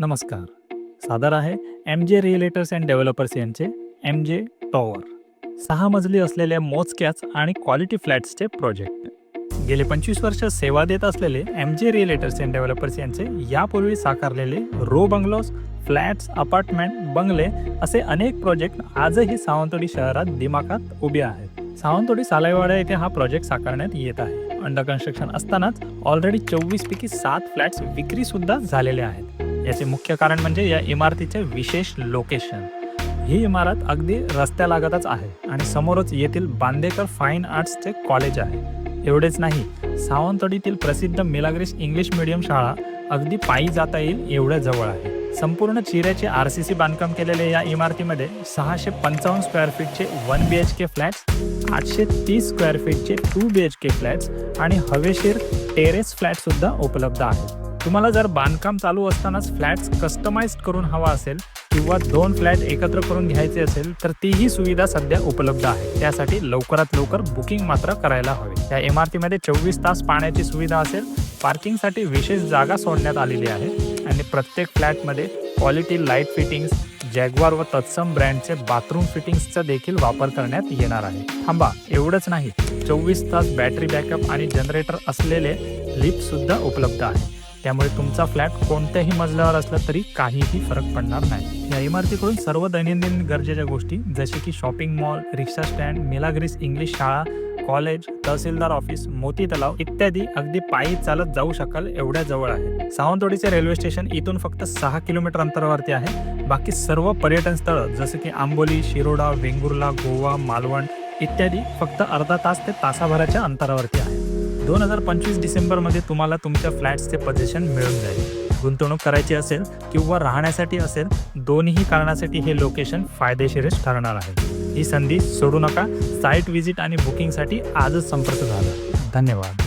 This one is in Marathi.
नमस्कार. सादर आहे M J realtors and developers यांचे एम जे टॉवर सहा मजली असलेल्या मोजक्याच आणि क्वालिटी फ्लॅट्सचे प्रोजेक्ट गेले पंचवीस वर्ष सेवा देत असलेले M J realtors and developers यांचे यापूर्वी साकारलेले रो बंगलोज फ्लॅट्स अपार्टमेंट बंगले असे अनेक प्रोजेक्ट आजही सावंतवाडी शहरात दिमाखात उभे आहेत. सावंतवाडी सालाईवाडा येथे हा प्रोजेक्ट साकारण्यात येत आहे. अंडर कन्स्ट्रक्शन असतानाच ऑलरेडी चोवीस पैकी सात फ्लॅट्स विक्री सुद्धा झालेले आहेत. याचे मुख्य कारण म्हणजे या इमारतीचे विशेष लोकेशन ही इमारत अगदी रस्त्यालागतच आहे आणि समोरच येथील बांदेकर फाईन आर्ट्सचे कॉलेज आहे. एवढेच नाही सावंतवाडीतील प्रसिद्ध मिलाग्रिस इंग्लिश मिडियम शाळा अगदी पायी जाता येईल एवढ्या जवळ आहे. संपूर्ण चिऱ्याचे आर सी सी बांधकाम केलेले या इमारतीमध्ये सहाशे पंचावन्न square फीटचे one B H K flats आठशे तीस square फीटचे two B H K flats आणि हवेशीर टेरेस फ्लॅट सुद्धा उपलब्ध आहेत. तुम्हाला जर बांधकाम चालू असतानाच फ्लॅट्स कस्टमाइज करून हवा असेल किंवा दोन फ्लॅट एकत्र करून घ्यायचे असेल तर तीही सुविधा सध्या उपलब्ध आहे. त्यासाठी लवकरात लवकर बुकिंग मात्र करायला हवी. या इमारतीमध्ये चोवीस तास पाण्याची सुविधा असेल पार्किंगसाठी विशेष जागा सोडण्यात आलेली आहे आणि प्रत्येक फ्लॅटमध्ये क्वालिटी लाइट फिटिंग्स जॅगवार व तत्सम ब्रँडचे बाथरूम फिटिंग्सचा देखील वापर करण्यात येणार आहे. थांबा एवढंच नाही. चोवीस तास बॅटरी बॅकअप आणि जनरेटर असलेले लिफ्ट सुद्धा उपलब्ध आहे. त्यामुळे तुमचा फ्लॅट कोणत्याही मजल्यावर असला तरी काहीही फरक पडणार नाही. या इमारतीकडून सर्व दैनंदिन गरजेच्या गोष्टी जसे की शॉपिंग मॉल रिक्षा स्टँड मेलाग्रीस इंग्लिश शाळा कॉलेज तहसीलदार ऑफिस मोती तलाव इत्यादी अगदी पायी चालत जाऊ शकाल एवढ्या जवळ आहे सावंतवाडीचे रेल्वे स्टेशन इथून फक्त सहा किलोमीटर अंतरावरती आहे. बाकी सर्व पर्यटन स्थळं जसे की आंबोली शिरोडा वेंगुर्ला गोवा मालवण इत्यादी फक्त अर्धा तास ते तासाभराच्या अंतरावरती आहे दोन हजार पंचवीस डिसेंबरमध्ये तुम्हाला तुमच्या फ्लॅट्सचे पोझिशन मिळून जाईल. गुंतवणूक करायची असेल किंवा राहण्यासाठी असेल दोन्ही कारणासाठी हे लोकेशन फायदेशीरच ठरणार आहे. ही संधी सोडू नका. साईट व्हिजिट आणि बुकिंगसाठी आजच संपर्क झाला धन्यवाद.